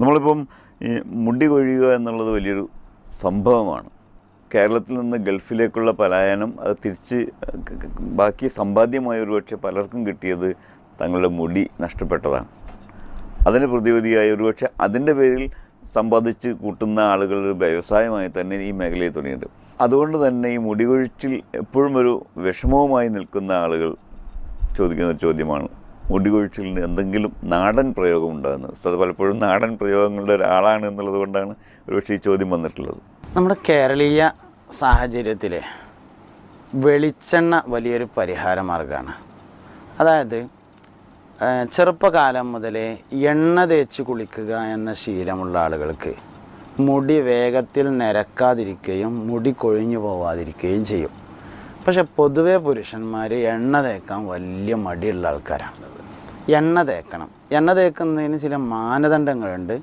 നമ്മളിപ്പം ഈ മുടി കൊഴിയുക എന്നുള്ളത് വലിയൊരു സംഭവമാണ്. കേരളത്തിൽ നിന്ന് ഗൾഫിലേക്കുള്ള പലായനം അത് തിരിച്ച് ബാക്കി സമ്പാദ്യമായ ഒരുപക്ഷെ പലർക്കും കിട്ടിയത് തങ്ങളുടെ മുടി നഷ്ടപ്പെട്ടതാണ്. അതിന് പ്രതിവിധിയായി ഒരുപക്ഷെ അതിന്റെ പേരിൽ സമ്പാദിച്ച് കൂട്ടുന്ന ആളുകളൊരു വ്യവസായമായി തന്നെ ഈ മേഖലയിൽ തുടങ്ങിയിട്ടുണ്ട്. അതുകൊണ്ട് തന്നെ ഈ മുടികൊഴിച്ചിൽ എപ്പോഴും ഒരു വിഷമവുമായി നിൽക്കുന്ന ആളുകൾ ചോദിക്കുന്ന ഒരു ചോദ്യമാണ്. മുടി കൊഴിച്ചിലിന് എന്തെങ്കിലും നാടൻ പ്രയോഗം ഉണ്ടാകുന്നത് പലപ്പോഴും നാടൻ പ്രയോഗങ്ങളുടെ ഒരാളാണ് എന്നുള്ളത് കൊണ്ടാണ് ഒരുപക്ഷെ ഈ ചോദ്യം വന്നിട്ടുള്ളത്. നമ്മുടെ കേരളീയ സാഹചര്യത്തിൽ വെളിച്ചെണ്ണ വലിയൊരു പരിഹാര മാർഗമാണ് അതായത് ചെറുപ്പകാലം മുതലേ എണ്ണ തേച്ച് കുളിക്കുക എന്ന ശീലമുള്ള ആളുകൾക്ക് മുടി വേഗത്തിൽ നിരക്കാതിരിക്കുകയും മുടി കൊഴിഞ്ഞു പോവാതിരിക്കുകയും ചെയ്യും. പക്ഷെ പൊതുവേ പുരുഷന്മാർ എണ്ണ തേക്കാൻ വലിയ മടിയുള്ള ആൾക്കാരാണ്. എണ്ണ തേക്കണം. എണ്ണ തേക്കുന്നതിന് ചില മാനദണ്ഡങ്ങളുണ്ട്.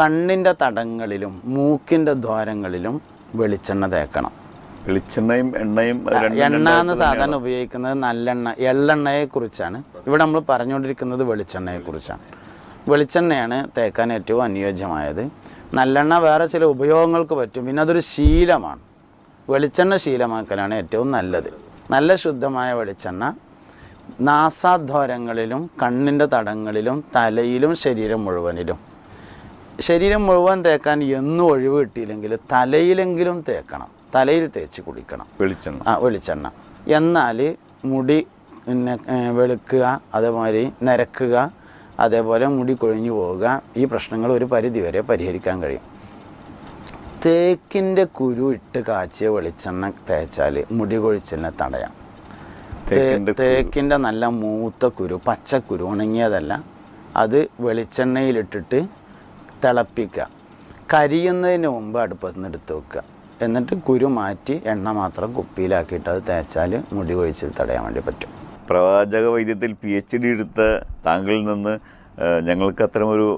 കണ്ണിന്റെ തടങ്ങളിലും മൂക്കിന്റെ ദ്വാരങ്ങളിലും വെളിച്ചെണ്ണ തേക്കണം. വെളിച്ചെണ്ണയും എണ്ണയും എണ്ണ എന്ന് സാധാരണ ഉപയോഗിക്കുന്നത് നല്ലെണ്ണ എള്ളെണ്ണയെ കുറിച്ചാണ് ഇവിടെ നമ്മൾ പറഞ്ഞുകൊണ്ടിരിക്കുന്നത് വെളിച്ചെണ്ണയെ കുറിച്ചാണ് വെളിച്ചെണ്ണയാണ് തേക്കാൻ ഏറ്റവും അനുയോജ്യമായത്. നല്ലെണ്ണ വേറെ ചില ഉപയോഗങ്ങൾക്ക് പറ്റും. പിന്നെ അതൊരു ശീലമാണ്. വെളിച്ചെണ്ണ ശീലമാക്കലാണ് ഏറ്റവും നല്ലത്. നല്ല ശുദ്ധമായ വെളിച്ചെണ്ണ നാസാദ്വാരങ്ങളിലും കണ്ണിന്റെ തടങ്ങളിലും തലയിലും ശരീരം മുഴുവനിലും. ശരീരം മുഴുവൻ തേക്കാൻ എന്നും ഒഴിവ് കിട്ടിയില്ലെങ്കിൽ തലയിലെങ്കിലും തേക്കണം. തലയിൽ തേച്ച് കുടിക്കണം വെളിച്ചെണ്ണ. ആ വെളിച്ചെണ്ണ. എന്നാൽ മുടി പിന്നെ വെളുക്കുക അതേമാതിരി നിരക്കുക അതേപോലെ മുടി കൊഴിഞ്ഞു പോവുക ഈ പ്രശ്നങ്ങൾ ഒരു പരിധി വരെ പരിഹരിക്കാൻ കഴിയും. തേക്കിന്റെ കുരു ഇട്ട് കാച്ചിയ വെളിച്ചെണ്ണ തേച്ചാൽ മുടി കൊഴിച്ചിലിനെ തടയാം. തേക്കിന്റെ. നല്ല മൂത്ത കുരു പച്ചക്കുരു ഉണങ്ങിയതല്ല. അത് വെളിച്ചെണ്ണയിലിട്ടിട്ട് തിളപ്പിക്കുക. കരിയുന്നതിന് മുമ്പ് അടുപ്പത്ത് നിന്ന് എടുത്ത് വെക്കുക. എന്നിട്ട് കുരു മാറ്റി എണ്ണ മാത്രം കുപ്പിയിലാക്കിയിട്ട് അത് തേച്ചാൽ മുടി കൊഴിച്ചിൽ തടയാൻ വേണ്ടി പറ്റും. പ്രവാചക വൈദ്യത്തിൽ പി എച്ച് ഡി എടുത്ത താങ്കളിൽ നിന്ന് ഞങ്ങൾക്ക് അത്തരമൊരു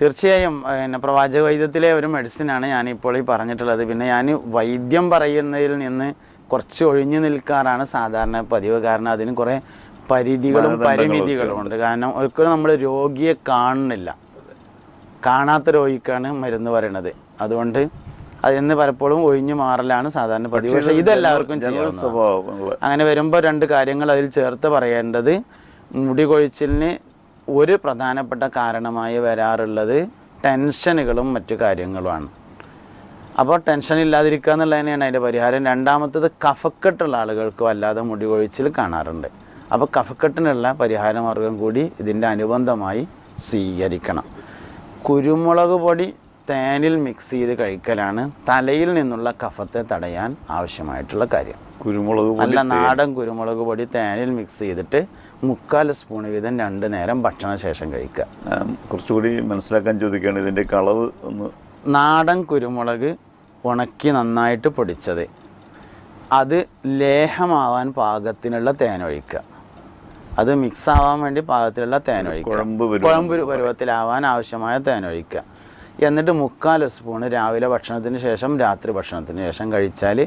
തീർച്ചയായും പിന്നെ പ്രവാചക വൈദ്യത്തിലെ ഒരു മെഡിസിനാണ് ഞാനിപ്പോൾ ഈ പറഞ്ഞിട്ടുള്ളത്. പിന്നെ ഞാൻ വൈദ്യം പറയുന്നതിൽ നിന്ന് കുറച്ച് ഒഴിഞ്ഞു നിൽക്കാറാണ് സാധാരണ പതിവ്. കാരണം അതിന് കുറേ പരിധികളും പരിമിതികളും ഉണ്ട്. കാരണം ഒരിക്കലും നമ്മൾ രോഗിയെ കാണുന്നില്ല. കാണാത്ത രോഗിക്കാണ് മരുന്ന് പറയണത്. അതുകൊണ്ട് അതിന്ന് പലപ്പോഴും ഒഴിഞ്ഞു മാറലാണ് സാധാരണ പതിവ്. പക്ഷെ ഇതെല്ലാവർക്കും ജനറൽ അങ്ങനെ വരുമ്പോൾ രണ്ട് കാര്യങ്ങൾ അതിൽ ചേർത്ത് പറയേണ്ടത് മുടി കൊഴിച്ചിലിന് ഒരു പ്രധാനപ്പെട്ട കാരണമായി വരാറുള്ളത് ടെൻഷനുകളും മറ്റു കാര്യങ്ങളുമാണ്. അപ്പോൾ ടെൻഷൻ ഇല്ലാതിരിക്കുക എന്നുള്ളത് തന്നെയാണ് അതിന്റെ പരിഹാരം. രണ്ടാമത്തത് കഫക്കെട്ടുള്ള ആളുകൾക്ക് വല്ലാതെ മുടി കൊഴിച്ചിൽ കാണാറുണ്ട്. അപ്പോൾ കഫക്കെട്ടിനുള്ള പരിഹാരമാർഗം കൂടി ഇതിന്റെ അനുബന്ധമായി സ്വീകരിക്കണം. കുരുമുളക് പൊടി തേനിൽ മിക്സ് ചെയ്ത് കഴിക്കലാണ് തലയിൽ നിന്നുള്ള കഫത്തെ തടയാൻ ആവശ്യമായിട്ടുള്ള കാര്യം. കുരുമുളക് നല്ല നാടൻ കുരുമുളക് പൊടി തേനിൽ മിക്സ് ചെയ്തിട്ട് മുക്കാൽ സ്പൂൺ വീതം രണ്ട് നേരം ഭക്ഷണശേഷം കഴിക്കുക. കുറച്ചുകൂടി മനസ്സിലാക്കാൻ ചോദിക്കുകയാണ് ഇതിന്റെ കളവ് ഒന്ന്. നാടൻ കുരുമുളക് ഉണക്കി നന്നായിട്ട് പൊടിച്ചത്. അത് ലേഹമാവാൻ പാകത്തിനുള്ള തേനൊഴിക്കുക. അത് മിക്സ് ആവാൻ വേണ്ടി പാകത്തിലുള്ള തേനൊഴിക്കുക. കുഴമ്പ് പരുവം. കുഴമ്പ് പരുവത്തിലാവാൻ ആവശ്യമായ തേനൊഴിക്കുക. എന്നിട്ട് മുക്കാൽ സ്പൂണ് രാവിലെ ഭക്ഷണത്തിന് ശേഷം രാത്രി ഭക്ഷണത്തിന് ശേഷം കഴിച്ചാൽ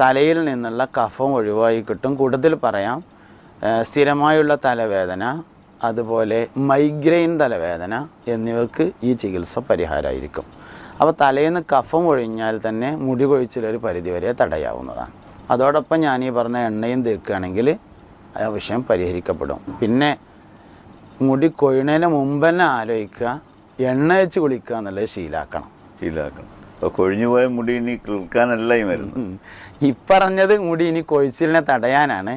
തലയിൽ നിന്നുള്ള കഫം ഒഴിവായി കിട്ടും. കൂടുതൽ പറയാം സ്ഥിരമായുള്ള തലവേദന അതുപോലെ മൈഗ്രെയിൻ തലവേദന എന്നിവയ്ക്ക് ഈ ചികിത്സ പരിഹാരമായിരിക്കും അപ്പോൾ തലയിൽ നിന്ന് കഫം ഒഴിഞ്ഞാൽ തന്നെ മുടി കൊഴിച്ചിലൊരു പരിധിവരെ തടയാവുന്നതാണ്. അതോടൊപ്പം ഞാൻ ഈ പറഞ്ഞ എണ്ണയും തേക്കുകയാണെങ്കിൽ ആ വിഷയം പരിഹരിക്കപ്പെടും. പിന്നെ മുടി കൊഴിയണതിന് മുമ്പ് തന്നെ ആലോചിക്കുക എണ്ണ വെച്ച് കുളിക്കുക എന്നുള്ളത് ശീലാക്കണം. ശീലാക്കണം. അപ്പോൾ കൊഴിഞ്ഞുപോയ മുടി ഇനി കിൾക്കാനല്ല ഈ മരുന്ന്. ഈ പറഞ്ഞത് മുടി ഇനി കൊഴിച്ചിലിനെ തടയാനാണ്.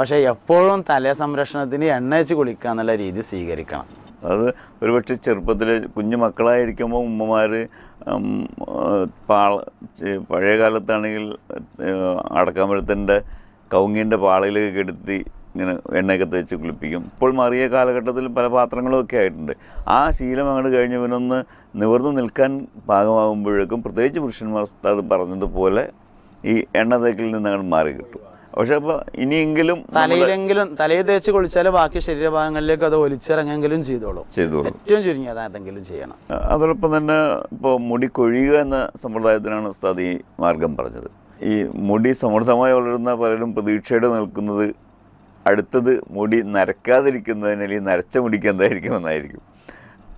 പക്ഷേ എപ്പോഴും തലേ സംരക്ഷണത്തിന് എണ്ണ വെച്ച് കുളിക്കുക എന്നുള്ള രീതി സ്വീകരിക്കണം. അത് ഒരുപക്ഷെ ചെറുപ്പത്തിൽ കുഞ്ഞു മക്കളായിരിക്കുമ്പോൾ ഉമ്മമാർ പാള പഴയ കാലത്താണെങ്കിൽ ഏഹ്, അടക്കാമ്പഴത്തിന്റെ കൗങ്ങിന്റെ പാളയിലേക്ക് കെടുത്തി ഇങ്ങനെ എണ്ണയൊക്കെ തേച്ച് കുളിപ്പിക്കും. ഇപ്പോൾ മാറിയ കാലഘട്ടത്തിൽ പല പാത്രങ്ങളും ഒക്കെ ആയിട്ടുണ്ട്. ആ ശീലം അങ്ങോട്ട് കഴിഞ്ഞ് നിവർന്നു നിൽക്കാൻ പാകമാകുമ്പോഴേക്കും പ്രത്യേകിച്ച് പുരുഷന്മാർ അത് പറഞ്ഞതുപോലെ ഈ എണ്ണ തേക്കിൽ നിന്ന് അങ്ങോട്ട് മാറി കിട്ടും. പക്ഷെ ഇപ്പൊ ഇനിയെങ്കിലും തലയിലെങ്കിലും തലയിൽ തേച്ച് കുളിച്ചാൽ ബാക്കി ശരീരഭാഗങ്ങളിലേക്ക് അത് ഒലിച്ചിറങ്ങെങ്കിലും ചെയ്തോളൂ. ചെയ്തോളൂ. ഏറ്റവും ചുരുങ്ങിയത് അതെങ്കിലും ചെയ്യണം. അതോടൊപ്പം തന്നെ ഇപ്പോൾ മുടി കൊഴിയുക എന്ന സമ്പ്രദായത്തിനാണ് ഉസ്താദ് ഈ മാർഗം പറഞ്ഞത്. ഈ മുടി സമൃദ്ധമായി വളരുന്ന പലരും പ്രതീക്ഷയോടെ നിൽക്കുന്നത് അടുത്തത് മുടി നരക്കാതിരിക്കുന്നതിന് അല്ലെങ്കിൽ നരച്ച മുടിക്ക് എന്തായിരിക്കും എന്നായിരിക്കും.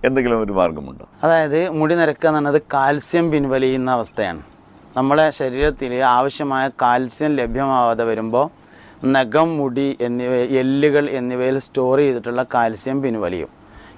എന്തെങ്കിലും ഒരു മാർഗമുണ്ടോ? അതായത് മുടി നരക്കുക എന്നുള്ളത് കാൽസ്യം പിൻവലിയുന്ന അവസ്ഥയാണ്. നമ്മളെ ശരീരത്തിൽ ആവശ്യമായ കാൽസ്യം ലഭ്യമാവാതെ വരുമ്പോൾ നഖം മുടി എന്നിവ എല്ലുകൾ എന്നിവയിൽ സ്റ്റോർ ചെയ്തിട്ടുള്ള കാൽസ്യം പിൻവലിയും.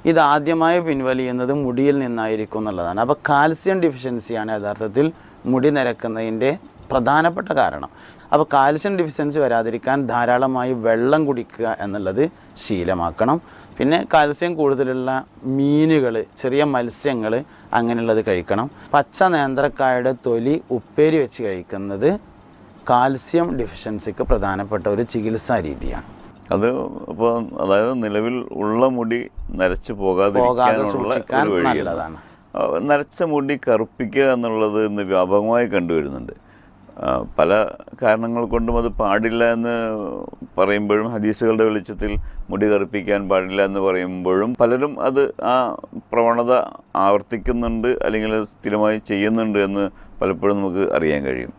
ഇത് ആദ്യമായി പിൻവലിയുന്നത് മുടിയിൽ നിന്നായിരിക്കും എന്നുള്ളതാണ്. അപ്പോൾ കാൽസ്യം ഡിഫിഷ്യൻസിയാണ് യഥാർത്ഥത്തിൽ മുടി നിരക്കുന്നതിന്റെ പ്രധാനപ്പെട്ട കാരണം. അപ്പോൾ കാൽസ്യം ഡെഫിഷ്യൻസി വരാതിരിക്കാൻ ധാരാളമായി വെള്ളം കുടിക്കുക എന്നുള്ളത് ശീലമാക്കണം. പിന്നെ കാൽസ്യം കൂടുതലുള്ള മീനുകൾ ചെറിയ മത്സ്യങ്ങൾ അങ്ങനെയുള്ളത് കഴിക്കണം. പച്ച നേന്ത്രക്കായുടെ തൊലി ഉപ്പേരി വെച്ച് കഴിക്കുന്നത് കാൽസ്യം ഡെഫിഷ്യൻസിക്ക് പ്രധാനപ്പെട്ട ഒരു ചികിത്സാ രീതിയാണ്. അത് ഇപ്പോൾ അതായത് നിലവിൽ ഉള്ള മുടി നരച്ചു പോകാതെ പോകാതിരിക്കാനുള്ള നല്ലതാണ്. നരച്ച മുടി കറുപ്പിക്കുക എന്നുള്ളത് ഇന്ന് വ്യാപകമായി കണ്ടുവരുന്നുണ്ട്. പല കാരണങ്ങൾ കൊണ്ടും അത് പാടില്ല എന്ന് പറയുമ്പോഴും ഹദീസുകളുടെ വെളിച്ചത്തിൽ മുടി കറുപ്പിക്കാൻ പാടില്ല എന്ന് പറയുമ്പോഴും പലരും അത് ആ പ്രവണത ആവർത്തിക്കുന്നുണ്ട് അല്ലെങ്കിൽ സ്ഥിരമായി ചെയ്യുന്നുണ്ട് എന്ന് പലപ്പോഴും നമുക്ക് അറിയാൻ കഴിയും.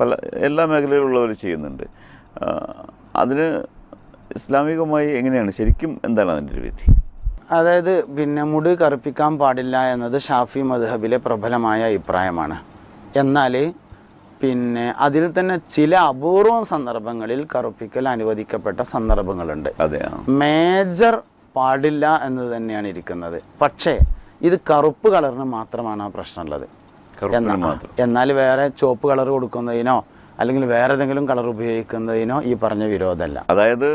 പല എല്ലാ മേഖലയിലുള്ളവർ ചെയ്യുന്നുണ്ട്. അതിന് ഇസ്ലാമികമായി എങ്ങനെയാണ്? ശരിക്കും എന്താണ് അതിന്റെ ഒരു വിധി? അതായത് പിന്നെ മുടി കറുപ്പിക്കാൻ പാടില്ല എന്നത് ഷാഫി മദ്ഹബിലെ പ്രബലമായ അഭിപ്രായമാണ്. എന്നാൽ പിന്നെ അതിൽ തന്നെ ചില അപൂർവം സന്ദർഭങ്ങളിൽ കറുപ്പിക്കൽ അനുവദിക്കപ്പെട്ട സന്ദർഭങ്ങളുണ്ട്. മേജർ പാടില്ല എന്നത് തന്നെയാണ് ഇരിക്കുന്നത്. പക്ഷേ ഇത് കറുപ്പ് കളറിന് മാത്രമാണ് ആ പ്രശ്നമുള്ളത്. എന്നാൽ വേറെ ചുവപ്പ് കളർ കൊടുക്കുന്നതിനോ അല്ലെങ്കിൽ വേറെ ഏതെങ്കിലും കളർ ഉപയോഗിക്കുന്നതിനോ ഈ പറഞ്ഞ വിരോധമല്ല. അതായത്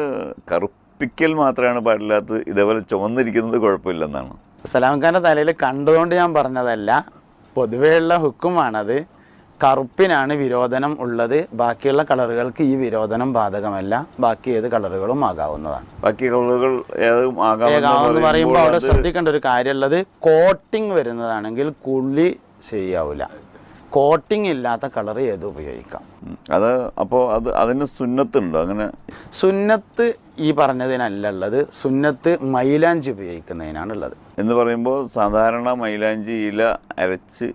കറുപ്പിക്കൽ മാത്രമാണ് പാടില്ലാത്തത് ഇതേപോലെ ചുവന്നിരിക്കുന്നത് കുഴപ്പമില്ലെന്നാണ്. സലാംഖാന്റെ തലയിൽ കണ്ടതുകൊണ്ട് ഞാൻ പറഞ്ഞതല്ല. പൊതുവെയുള്ള ഹുക്കുമാണത്. കറുപ്പിനാണ് വിരോധനം ഉള്ളത്. ബാക്കിയുള്ള കളറുകൾക്ക് ഈ വിരോധനം ബാധകമല്ല. ബാക്കി ഏത് കളറുകളും ആകാവുന്നതാണ്. ബാക്കി കളറുകൾ ഏതും ആകാമെന്ന് പറയുമ്പോൾ അവിടെ ശ്രദ്ധിക്കേണ്ട ഒരു കാര്യമുള്ളത് കോട്ടിങ് വരുന്നതാണെങ്കിൽ കുളി ചെയ്യാവില്ല കോട്ടിങ് ഇല്ലാത്ത കളർ ഏത് ഉപയോഗിക്കാം? അത് അപ്പോൾ അത് അതിന് സുന്നത്തുണ്ടോ അങ്ങനെ സുന്നത്ത് ഈ പറഞ്ഞതിനല്ല ഉള്ളത് സുന്നത്ത് മൈലാഞ്ചി ഉപയോഗിക്കുന്നതിനാണ് ഉള്ളത് എന്ന് പറയുമ്പോൾ സാധാരണ മൈലാഞ്ചി ഇല അരച്ച്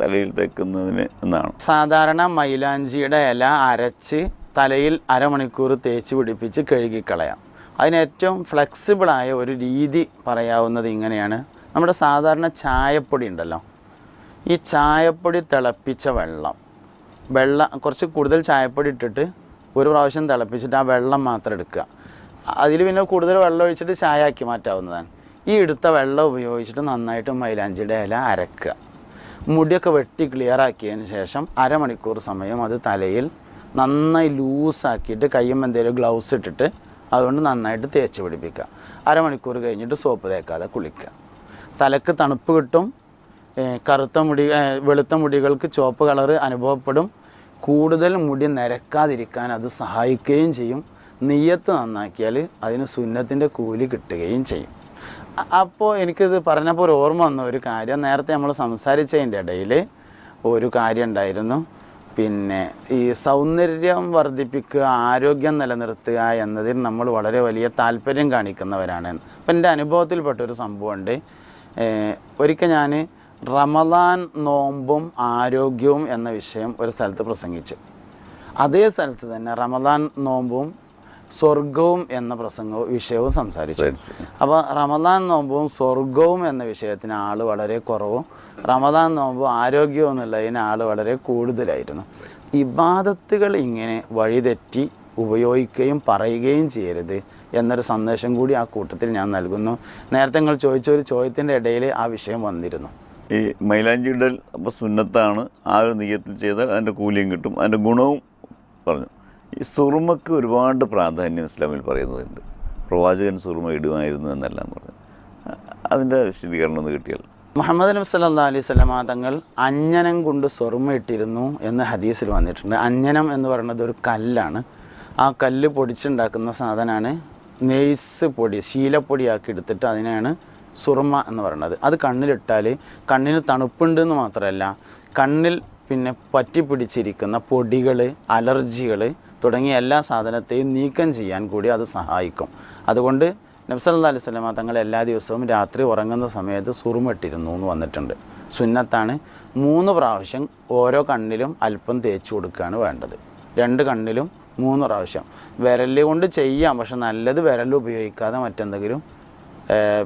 തലയിൽ തേക്കുന്നതിന് എന്നാണ്. സാധാരണ മൈലാഞ്ചിയുടെ ഇല അരച്ച് തലയിൽ അരമണിക്കൂർ തേച്ച് പിടിപ്പിച്ച് കഴുകിക്കളയാം. അതിന് ഏറ്റവും ഫ്ലെക്സിബിളായ ഒരു രീതി പറയാവുന്നത് ഇങ്ങനെയാണ്. നമ്മുടെ സാധാരണ ചായപ്പൊടി ഉണ്ടല്ലോ. ഈ ചായപ്പൊടി തിളപ്പിച്ച വെള്ളം. വെള്ളം കുറച്ച് കൂടുതൽ ചായപ്പൊടി ഇട്ടിട്ട് ഒരു പ്രാവശ്യം തിളപ്പിച്ചിട്ട് ആ വെള്ളം മാത്രം എടുക്കുക. അതിൽ പിന്നെ കൂടുതൽ വെള്ളം ഒഴിച്ചിട്ട് ചായ ആക്കി മാറ്റാവുന്നതാണ്. ഈ എടുത്ത വെള്ളം ഉപയോഗിച്ചിട്ട് നന്നായിട്ട് മൈലാഞ്ചിയുടെ ഇല അരക്കുക. മുടിയൊക്കെ വെട്ടി ക്ലിയർ ആക്കിയതിന് ശേഷം അരമണിക്കൂർ സമയം അത് തലയിൽ നന്നായി ലൂസാക്കിയിട്ട് കയ്യും എന്തെങ്കിലും ഗ്ലൗസ് ഇട്ടിട്ട് അതുകൊണ്ട് നന്നായിട്ട് തേച്ച് പിടിപ്പിക്കുക. അരമണിക്കൂർ കഴിഞ്ഞിട്ട് സോപ്പ് തേക്കാതെ കുളിക്കുക. തലക്ക് തണുപ്പ് കിട്ടും. കറുത്ത മുടി വെളുത്ത മുടികൾക്ക് ചുവപ്പ് കളറ് അനുഭവപ്പെടും. കൂടുതൽ മുടി നിരക്കാതിരിക്കാൻ അത് സഹായിക്കുകയും ചെയ്യും. നെയ്യത്ത് നന്നാക്കിയാൽ അതിന് സുന്നത്തിന്റെ കൂലി കിട്ടുകയും ചെയ്യും. അപ്പോൾ എനിക്കിത് പറഞ്ഞപ്പോൾ ഒരു ഓർമ്മ വന്ന. ഒരു കാര്യം നേരത്തെ നമ്മൾ സംസാരിച്ചതിന്റെ ഇടയിൽ ഒരു കാര്യം ഉണ്ടായിരുന്നു. പിന്നെ ഈ സൗന്ദര്യം വർദ്ധിപ്പിക്കുക ആരോഗ്യം നിലനിർത്തുക എന്നതിൽ നമ്മൾ വളരെ വലിയ താല്പര്യം കാണിക്കുന്നവരാണ് അപ്പം എന്റെ അനുഭവത്തിൽപ്പെട്ട ഒരു സംഭവമുണ്ട്. ഒരിക്കൽ ഞാൻ റമദാൻ നോമ്പും ആരോഗ്യവും എന്ന വിഷയം ഒരു സ്ഥലത്ത് പ്രസംഗിച്ചു. അതേ സ്ഥലത്ത് തന്നെ റമദാൻ നോമ്പും സ്വർഗവും എന്ന പ്രസംഗവും വിഷയവും സംസാരിച്ചു. അപ്പോൾ റമദാൻ നോമ്പും സ്വർഗവും എന്ന വിഷയത്തിന് ആൾ വളരെ കുറവും. റമദാൻ നോമ്പും ആരോഗ്യവും എന്നുള്ളതിന് ആൾ വളരെ കൂടുതലായിരുന്നു. ഇബാദത്തുകൾ ഇങ്ങനെ വഴിതെറ്റി ഉപയോഗിക്കുകയും പറയുകയും ചെയ്യരുത് എന്നൊരു സന്ദേശം കൂടി ആ കൂട്ടത്തിൽ ഞാൻ നൽകുന്നു. നേരത്തെ നിങ്ങൾ ചോദിച്ച ഒരു ചോദ്യത്തിന്റെ ഇടയിൽ ആ വിഷയം വന്നിരുന്നു. ഈ മൈലാഞ്ചി ഇടൽ അപ്പോൾ സുന്നത്താണ് ആ ഒരു നെയ്യത്തിൽ ചെയ്താൽ അതിന്റെ കൂലിയും കിട്ടും അതിന്റെ ഗുണവും പറഞ്ഞു. ഈ സുറുമക്ക് ഒരുപാട് പ്രാധാന്യം ഇസ്ലാമിൽ പറയുന്നതുണ്ട് പ്രവാചകൻ സുറുമ ഇടുമായിരുന്നു എന്നെല്ലാം പറഞ്ഞു അതിന്റെ വിശദീകരണം ഒന്ന് കിട്ടിയാൽ. മുഹമ്മദ് നബി സല്ലാ അലൈഹി സ്വലമ തങ്ങൾ അഞ്ഞനം കൊണ്ട് സ്വർമ്മ ഇട്ടിരുന്നു എന്ന് ഹദീസിൽ വന്നിട്ടുണ്ട്. അഞ്ഞനം എന്ന് പറയുന്നത് ഒരു കല്ലാണ്. ആ കല്ല് പൊടിച്ചുണ്ടാക്കുന്ന സാധനമാണ് നെയ്സ് പൊടി ശീലപ്പൊടിയാക്കി എടുത്തിട്ട് അതിനെയാണ് സുറുമ എന്ന് പറയുന്നത്. അത് കണ്ണിലിട്ടാൽ കണ്ണിന് തണുപ്പുണ്ട് എന്ന് മാത്രമല്ല കണ്ണിൽ പിന്നെ പറ്റിപ്പിടിച്ചിരിക്കുന്ന പൊടികൾ അലർജികൾ തുടങ്ങിയ എല്ലാ സാധനത്തെയും നീക്കം ചെയ്യാൻ കൂടി അത് സഹായിക്കും. അതുകൊണ്ട് നബ്സല്ലാ അലൈഹി സ്വലമ തങ്ങൾ എല്ലാ ദിവസവും രാത്രി ഉറങ്ങുന്ന സമയത്ത് സുറുമിട്ടിരുന്നു എന്ന് വന്നിട്ടുണ്ട്. സുന്നത്താണ് മൂന്ന് പ്രാവശ്യം ഓരോ കണ്ണിലും അല്പം തേച്ച് കൊടുക്കുകയാണ് വേണ്ടത്. രണ്ട് കണ്ണിലും മൂന്ന് പ്രാവശ്യം. വിരൽ കൊണ്ട് ചെയ്യാം പക്ഷെ നല്ലത് വിരൽ ഉപയോഗിക്കാതെ മറ്റെന്തെങ്കിലും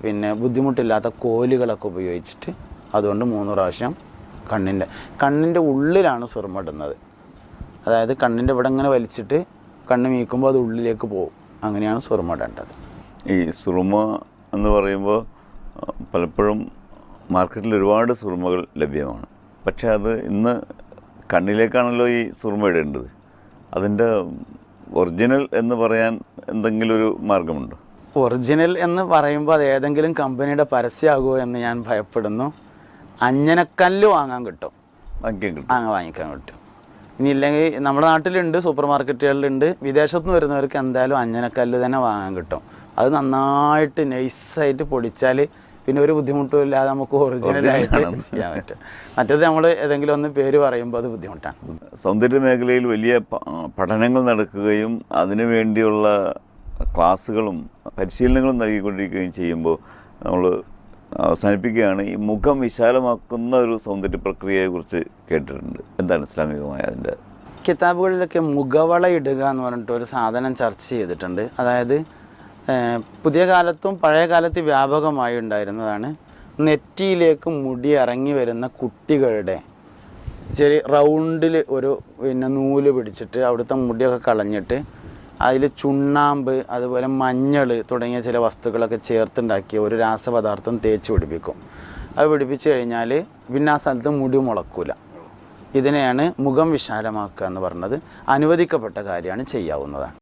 പിന്നെ ബുദ്ധിമുട്ടില്ലാത്ത കോലുകളൊക്കെ ഉപയോഗിച്ചിട്ട് അതുകൊണ്ട് മൂന്ന് പ്രാവശ്യം കണ്ണിന്റെ കണ്ണിന്റെ ഉള്ളിലാണ് സുറുമ ഇടുന്നത്. അതായത് കണ്ണിന്റെ ഇവിടെ ഇങ്ങനെ വലിച്ചിട്ട് കണ്ണ് മീക്കുമ്പോൾ അത് ഉള്ളിലേക്ക് പോകും. അങ്ങനെയാണ് സുറുമ ഇടേണ്ടത്. ഈ സുറുമ എന്ന് പറയുമ്പോൾ പലപ്പോഴും മാർക്കറ്റിൽ ഒരുപാട് സുറുമകൾ ലഭ്യമാണ്. പക്ഷേ അത് ഇന്ന് കണ്ണിലേക്കാണല്ലോ ഈ സുറുമ ഇടേണ്ടത്. അതിന്റെ ഒറിജിനൽ എന്ന് പറയാൻ എന്തെങ്കിലും ഒരു മാർഗമുണ്ടോ? ഒറിജിനൽ എന്ന് പറയുമ്പോൾ അത് ഏതെങ്കിലും കമ്പനിയുടെ പരസ്യമാകുമോ എന്ന് ഞാൻ ഭയപ്പെടുന്നു. അഞ്ഞനക്കല്ല് വാങ്ങാൻ കിട്ടും. വാങ്ങിക്കാൻ കിട്ടും. വാങ്ങിക്കാൻ കിട്ടും. ഇനി ഇല്ലെങ്കിൽ നമ്മുടെ നാട്ടിലുണ്ട് സൂപ്പർ മാർക്കറ്റുകളിലുണ്ട് വിദേശത്ത് നിന്ന് വരുന്നവർക്ക് എന്തായാലും അഞ്ഞനക്കല്ല് തന്നെ വാങ്ങാൻ കിട്ടും. അത് നന്നായിട്ട് നൈസായിട്ട് പൊടിച്ചാൽ പിന്നെ ഒരു ബുദ്ധിമുട്ടും ഇല്ലാതെ നമുക്ക് ഒറിജിനൽ ആയിട്ട് ആണ്. ചെയ്യാൻ പറ്റും. മറ്റേത് നമ്മൾ ഏതെങ്കിലും ഒന്ന് പേര് പറയുമ്പോൾ അത് ബുദ്ധിമുട്ടാണ്. സൗന്ദര്യ മേഖലയിൽ വലിയ പഠനങ്ങൾ നടക്കുകയും അതിനു വേണ്ടിയുള്ള ക്ലാസ്സുകളും പരിശീലനങ്ങളും നൽകിക്കൊണ്ടിരിക്കുകയും ചെയ്യുമ്പോൾ നമ്മൾ അവസാനിപ്പിക്കുകയാണ്. ഈ മുഖം വിശാലമാക്കുന്ന ഒരു സൗന്ദര്യ പ്രക്രിയയെക്കുറിച്ച് കേട്ടിട്ടുണ്ട്. എന്താണ് ഇസ്ലാമികമായ അതിന്റെ? കിതാബുകളിലൊക്കെ മുഖവള ഇടുക എന്ന് പറഞ്ഞിട്ട് ഒരു സാധനം ചർച്ച ചെയ്തിട്ടുണ്ട്. അതായത് പുതിയ കാലത്തും പഴയ കാലത്ത് വ്യാപകമായി ഉണ്ടായിരുന്നതാണ് നെറ്റിയിലേക്ക് മുടി ഇറങ്ങി വരുന്ന കുട്ടികളുടെ ചെറിയ റൗണ്ടിൽ ഒരു പിന്നെ നൂൽ പിടിച്ചിട്ട് അവിടുത്തെ മുടിയൊക്കെ കളഞ്ഞിട്ട് അതിൽ ചുണ്ണാമ്പ് അതുപോലെ മഞ്ഞൾ തുടങ്ങിയ ചില വസ്തുക്കളൊക്കെ ചേർത്തുണ്ടാക്കിയ ഒരു രാസപദാർത്ഥം തേച്ച് പിടിപ്പിക്കും. അത് പിടിപ്പിച്ച് കഴിഞ്ഞാൽ പിന്നെ ആ സ്ഥലത്ത് മുടി മുളക്കൂല. ഇതിനെയാണ് മുഖം വിശാലമാക്കുക എന്ന് പറഞ്ഞത്. അനുവദിക്കപ്പെട്ട കാര്യമാണ് ചെയ്യാവുന്നതാണ്.